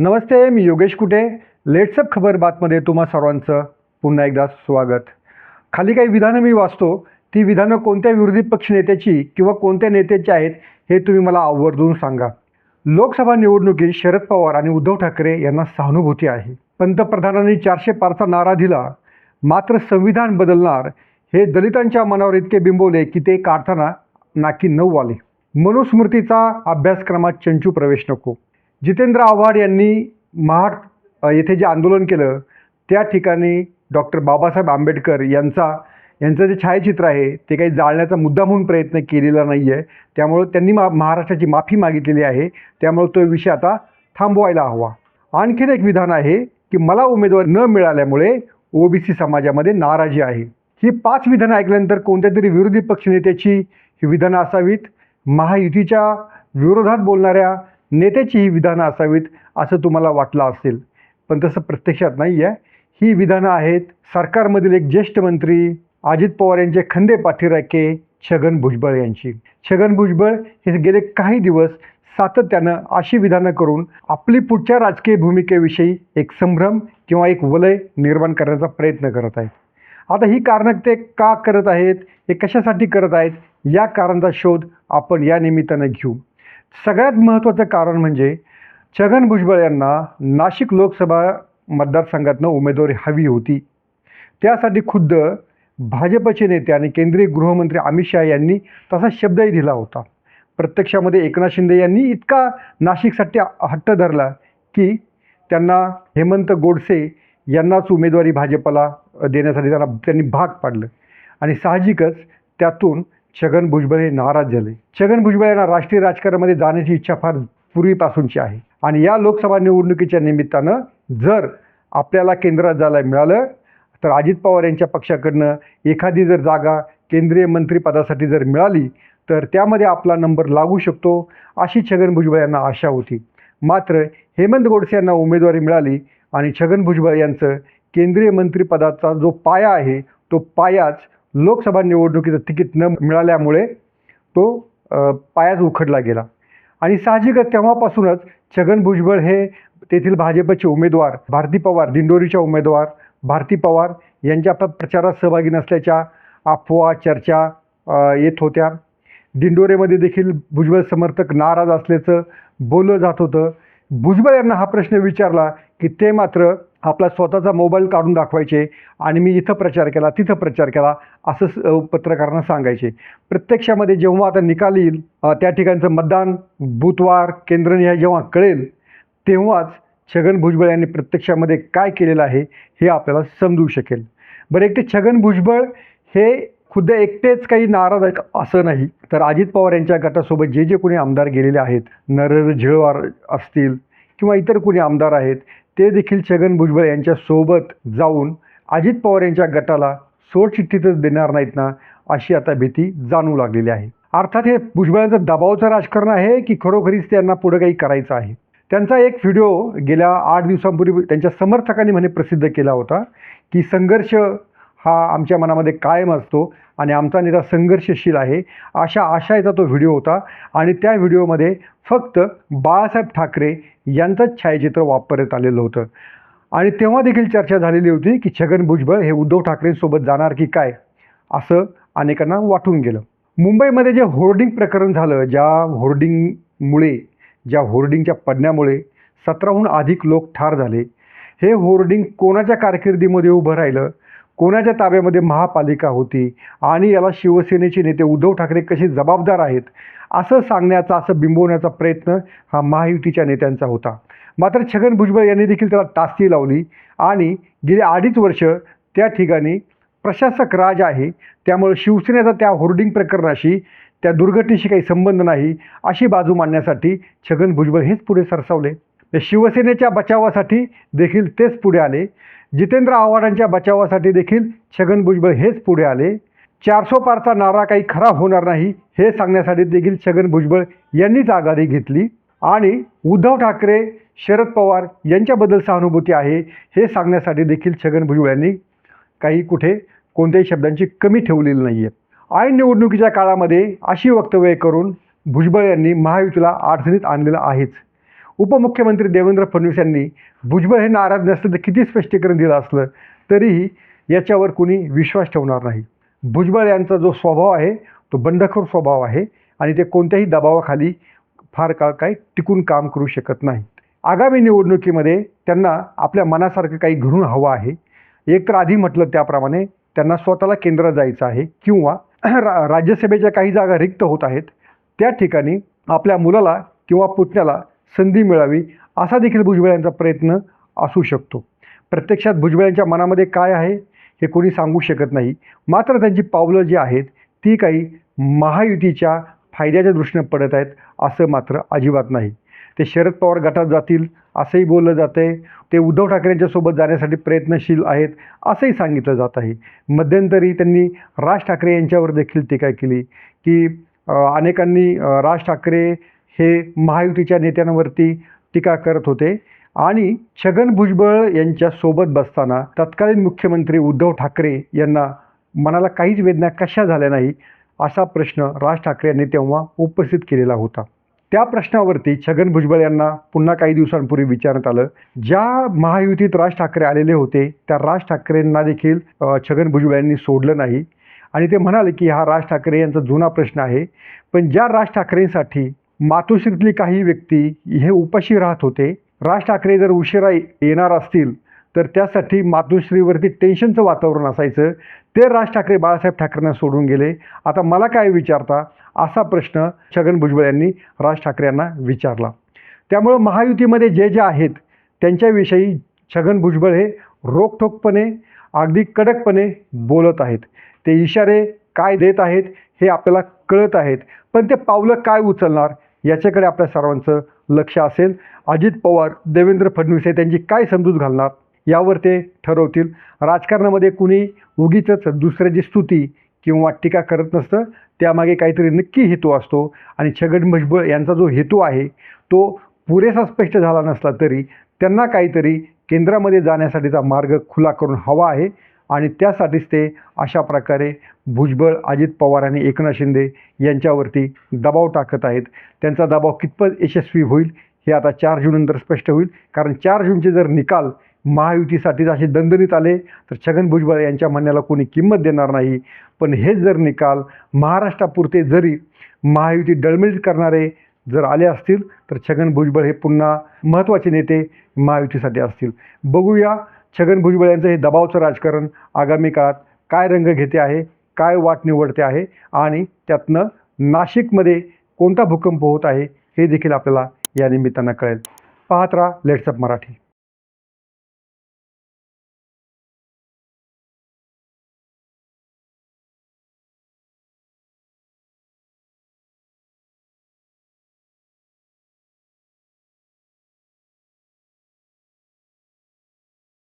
नमस्ते मी योगेश कुटे. लेट्सअप खबर बातमध्ये तुम्हा सर्वांचं. पुन्हा एकदा स्वागत. खाली काही विधानं मी वाचतो. ती विधानं कोणत्या विरोधी पक्ष नेत्याची किंवा कोणत्या नेत्याची आहेत हे तुम्ही मला आवर्जून सांगा. लोकसभा निवडणुकीत शरद पवार आणि उद्धव ठाकरे यांना सहानुभूती आहे. पंतप्रधानांनी चारशे पारचा नारा दिला. मात्र संविधान बदलणार हे दलितांच्या मनावर इतके बिंबवले की ते काढताना नाकी नऊ आले. मनुस्मृतीचा अभ्यासक्रमात चंचू प्रवेश नको. जितेंद्र आव्हाड यांनी महाड येथे जे आंदोलन केलं त्या ठिकाणी डॉक्टर बाबासाहेब आंबेडकर यांचा यांचं जे छायाचित्र आहे ते काही जाळण्याचा मुद्दा म्हणून प्रयत्न केलेला नाही आहे त्यामुळं त्यांनी मा महाराष्ट्राची माफी मागितलेली आहे. त्यामुळं तो विषय आता थांबवायला हवा. आणखीन एक विधान आहे की मला उमेदवार न मिळाल्यामुळे ओबीसी समाजामध्ये नाराजी आहे. ही पाच विधानं ऐकल्यानंतर कोणत्या तरी विरोधी पक्षनेत्याची ही विधानं असावीत? महायुतीच्या विरोधात बोलणाऱ्या नेत्याची ही विधानं असावीत असं तुम्हाला वाटलं असेल. पण तसं प्रत्यक्षात नाही आहे ही विधानं आहेत सरकारमधील एक ज्येष्ठ मंत्री अजित पवार यांचे खंदे पाठीराखे छगन भुजबळ यांची. छगन भुजबळ हे गेले काही दिवस सातत्यानं अशी विधानं करून आपली पुढच्या राजकीय भूमिकेविषयी एक संभ्रम किंवा एक वलय निर्माण करण्याचा प्रयत्न करत आहेत. आता ही कारणं ते का करत आहेत? हे कशासाठी करत आहेत? या कारणाचा शोध आपण या निमित्तानं घेऊ. सगळ्यात महत्त्वाचं कारण म्हणजे छगन भुजबळ यांना नाशिक लोकसभा मतदारसंघातनं उमेदवारी हवी होती. त्यासाठी खुद्द भाजपचे नेते आणि केंद्रीय गृहमंत्री अमित शहा यांनी तसा शब्दही दिला होता. प्रत्यक्षामध्ये एकनाथ शिंदे यांनी इतका नाशिकसाठी हट्ट धरला की त्यांना हेमंत गोडसे यांनाच उमेदवारी भाजपला देण्यासाठी त्यांना त्यांनी भाग पाडलं. आणि साहजिकच त्यातून छगन भुजबळ हे नाराज झाले. छगन भुजबळ यांना राष्ट्रीय राजकारणामध्ये जाण्याची इच्छा फार पूर्वीपासूनची आहे. आणि या लोकसभा निवडणुकीच्या निमित्तानं जर आपल्याला केंद्रात जायला मिळालं तर अजित पवार यांच्या पक्षाकडनं एखादी जर जागा केंद्रीय मंत्रिपदासाठी जर मिळाली तर त्यामध्ये आपला नंबर लागू शकतो अशी छगन भुजबळ यांना आशा होती. मात्र हेमंत गोडसे यांना उमेदवारी मिळाली आणि छगन भुजबळ यांचं केंद्रीय मंत्रिपदाचा जो पाया आहे तो पायाच लोकसभा निवडणुकीचं तिकीट न मिळाल्यामुळे तो पायाच उखडला गेला. आणि साहजिकच तेव्हापासूनच छगन भुजबळ हे तेथील भाजपचे उमेदवार भारती पवार दिंडोरीच्या उमेदवार भारती पवार यांच्या प्रचारात सहभागी नसल्याच्या अफवा चर्चा येत होत्या. दिंडोरेमध्ये देखील भुजबळ समर्थक नाराज असल्याचं बोललं जात होतं. भुजबळ यांना हा प्रश्न विचारला की ते मात्र आपला स्वतःचा मोबाईल काढून दाखवायचे आणि मी इथं प्रचार केला तिथं प्रचार केला असं पत्रकारांना सांगायचे. प्रत्यक्षामध्ये जेव्हा आता निकाल येईल त्या ठिकाणचं मतदान बुधवार केंद्रनिहाय जेव्हा कळेल तेव्हाच छगन भुजबळ यांनी प्रत्यक्षामध्ये काय केलेलं आहे हे आपल्याला समजू शकेल. बरं एकटे छगन भुजबळ हे खुद्द एकटेच काही नाराज आहेत असं नाही. तर अजित पवार यांच्या गटासोबत जे जे कोणी आमदार गेलेले आहेत नरेंद्र झिळवार असतील किंवा इतर कोणी आमदार आहेत ते देखील छगन भुजबळ यांच्यासोबत जाऊन अजित पवार यांच्या गटाला सोडचिठ्ठीतच देणार नाहीत ना अशी आता भीती जाणू लागलेली आहे. अर्थात हे भुजबळांचं दबावचं राजकारण आहे की खरोखरीच त्यांना पुढं काही करायचं आहे? त्यांचा एक व्हिडिओ गेल्या आठ दिवसांपूर्वी त्यांच्या समर्थकांनी म्हणे प्रसिद्ध केला होता की संघर्ष हा आमच्या मनामध्ये कायम असतो. आणि आमचा नेता संघर्षशील आहे अशा आशयाचा तो व्हिडिओ होता. आणि त्या व्हिडिओमध्ये फक्त बाळासाहेब ठाकरे यांचंच छायाचित्र वापरण्यात आलेलं होतं. आणि तेव्हा देखील चर्चा झालेली होती की छगन भुजबळ हे उद्धव ठाकरेंसोबत जाणार की काय असं अनेकांना वाटून गेलं. मुंबईमध्ये जे होर्डिंग प्रकरण झालं ज्या होर्डिंगमुळे ज्या होर्डिंगच्या पडण्यामुळे सतराहून अधिक लोक ठार झाले हे होर्डिंग कोणाच्या कारकिर्दीमध्ये उभं राहिलं कोणाच्या ताब्यामध्ये महापालिका होती आणि याला शिवसेनेचे नेते उद्धव ठाकरे कसे जबाबदार आहेत असं सांगण्याचा असं बिंबवण्याचा प्रयत्न हा महायुतीच्या नेत्यांचा होता. मात्र छगन भुजबळ यांनी देखील त्याला तास्ती लावली आणि गेली अडीच वर्ष त्या ठिकाणी प्रशासक राज आहे त्यामुळे शिवसेनेचा त्या होर्डिंग प्रकरणाशी त्या दुर्घटनेशी काही संबंध नाही अशी बाजू मांडण्यासाठी छगन भुजबळ हेच पुढे सरसावले. शिवसेनेच्या बचावासाठी देखील तेच पुढे आले. जितेंद्र आव्हाडांच्या बचावासाठी देखील छगन भुजबळ हेच पुढे आले. चारसो पारचा नारा काही खराब होणार नाही हे सांगण्यासाठी देखील छगन भुजबळ यांनीच आघाडी घेतली. आणि उद्धव ठाकरे शरद पवार यांच्याबद्दल सहानुभूती आहे हे सांगण्यासाठी देखील छगन भुजबळ यांनी काही कुठे कोणत्याही शब्दांची कमी ठेवलेली नाही आहे ऐन निवडणुकीच्या काळामध्ये अशी वक्तव्य करून भुजबळ यांनी महायुतीला अडचणीत आणलेलं आहेच. उपमुख्यमंत्री देवेंद्र फडणवीस यांनी भुजबळ हे नाराज नसलं तर किती स्पष्टीकरण दिलं असलं तरीही याच्यावर कुणी विश्वास ठेवणार नाही. भुजबळ यांचा जो स्वभाव आहे तो बंडखोर स्वभाव आहे आणि ते कोणत्याही दबावाखाली फार काळ काही टिकून काम करू शकत नाही आगामी निवडणुकीमध्ये त्यांना आपल्या मनासारखं काही घडून हवं आहे. एक तर आधी म्हटलं त्याप्रमाणे त्यांना स्वतःला केंद्रात जायचं आहे किंवा रा राज्यसभेच्या काही जागा रिक्त होत आहेत. त्या ठिकाणी आपल्या मुलाला किंवा पुतण्याला संधी मिळावी असा देखील भुजबळ यांचा प्रयत्न असू शकतो. प्रत्यक्षात भुजबळ यांच्या मनामध्ये काय आहे हे कोणी सांगू शकत नाही. मात्र त्यांची पावलं जी आहेत ती काही महायुतीच्या फायद्याच्या दृष्टीनं पडत आहेत असं मात्र अजिबात नाही. ते शरद पवार गटात जातील असंही बोललं जातं आहे ते उद्धव ठाकरेंच्यासोबत जाण्यासाठी प्रयत्नशील आहेत असंही सांगितलं जात आहे. मध्यंतरी त्यांनी राज ठाकरे यांच्यावर देखील टीका केली की अनेकांनी राज ठाकरे हे महायुतीच्या नेत्यांवरती टीका करत होते. आणि छगन भुजबळ यांच्यासोबत बसताना तत्कालीन मुख्यमंत्री उद्धव ठाकरे यांना मनाला काहीच वेदना कशा झाल्या नाही असा प्रश्न राज ठाकरे यांनी तेव्हा उपस्थित केलेला होता. त्या प्रश्नावरती छगन भुजबळ यांना पुन्हा काही दिवसांपूर्वी विचारण्यात आलं. ज्या महायुतीत राज ठाकरे आलेले होते त्या राज ठाकरेंना देखील छगन भुजबळ यांनी सोडलं नाही. आणि ते म्हणाले की हा राज ठाकरे यांचा जुना प्रश्न आहे. पण ज्या राज ठाकरेंसाठी मातोश्रीतली काही व्यक्ती हे उपाशी राहत होते. राज ठाकरे जर उशिरा येणार असतील तर त्यासाठी मातोश्रीवरती टेन्शनचं वातावरण असायचं. ते राज ठाकरे बाळासाहेब ठाकरेंना सोडून गेले. आता मला काय विचारता? असा प्रश्न छगन भुजबळ यांनी राज ठाकरे यांना विचारला. त्यामुळं महायुतीमध्ये जे जे आहेत त्यांच्याविषयी छगन भुजबळ हे रोखठोकपणे अगदी कडकपणे बोलत आहेत. ते इशारे काय देत आहेत हे आपल्याला कळत आहेत. पण ते पावलं काय उचलणार? याच्याकडे आपल्या सर्वांचं लक्ष असेल. अजित पवार देवेंद्र फडणवीस हे त्यांची काय समजूत घालणार यावर ते ठरवतील. राजकारणामध्ये कुणी उगीच दुसऱ्याची स्तुती किंवा टीका करत नसतं. त्यामागे काहीतरी नक्की हेतू असतो. आणि छगन भुजबळ यांचा जो हेतू आहे तो पुरेसा स्पष्ट झाला नसला तरी त्यांना काहीतरी केंद्रामध्ये जाण्यासाठीचा मार्ग खुला करून हवा आहे. आणि त्यासाठीच ते अशा प्रकारे भुजबळ अजित पवार आणि एकनाथ शिंदे यांच्यावरती दबाव टाकत आहेत. त्यांचा दबाव कितपत यशस्वी होईल हे आता चार जूननंतर स्पष्ट होईल. कारण चार जूनचे जर निकाल महायुतीसाठीच असे दणदणीत आले तर छगन भुजबळ यांच्या म्हणण्याला कोणी किंमत देणार नाही. पण हेच जर निकाल महाराष्ट्रापुरते जरी महायुती डळमळीत करणारे जर आले असतील तर छगन भुजबळ हे पुन्हा महत्त्वाचे नेते महायुतीसाठी असतील. बघूया छगन भुजबळ यांचं हे दबावचं राजकारण आगामी काळात काय रंग घेते आहे काय वाट निवडते आहे आणि त्यातनं नाशिकमध्ये कोणता भूकंप होत आहे हे देखील आपल्याला या निमित्तानं कळेल. पाहत राहा लेट्सअप मराठी.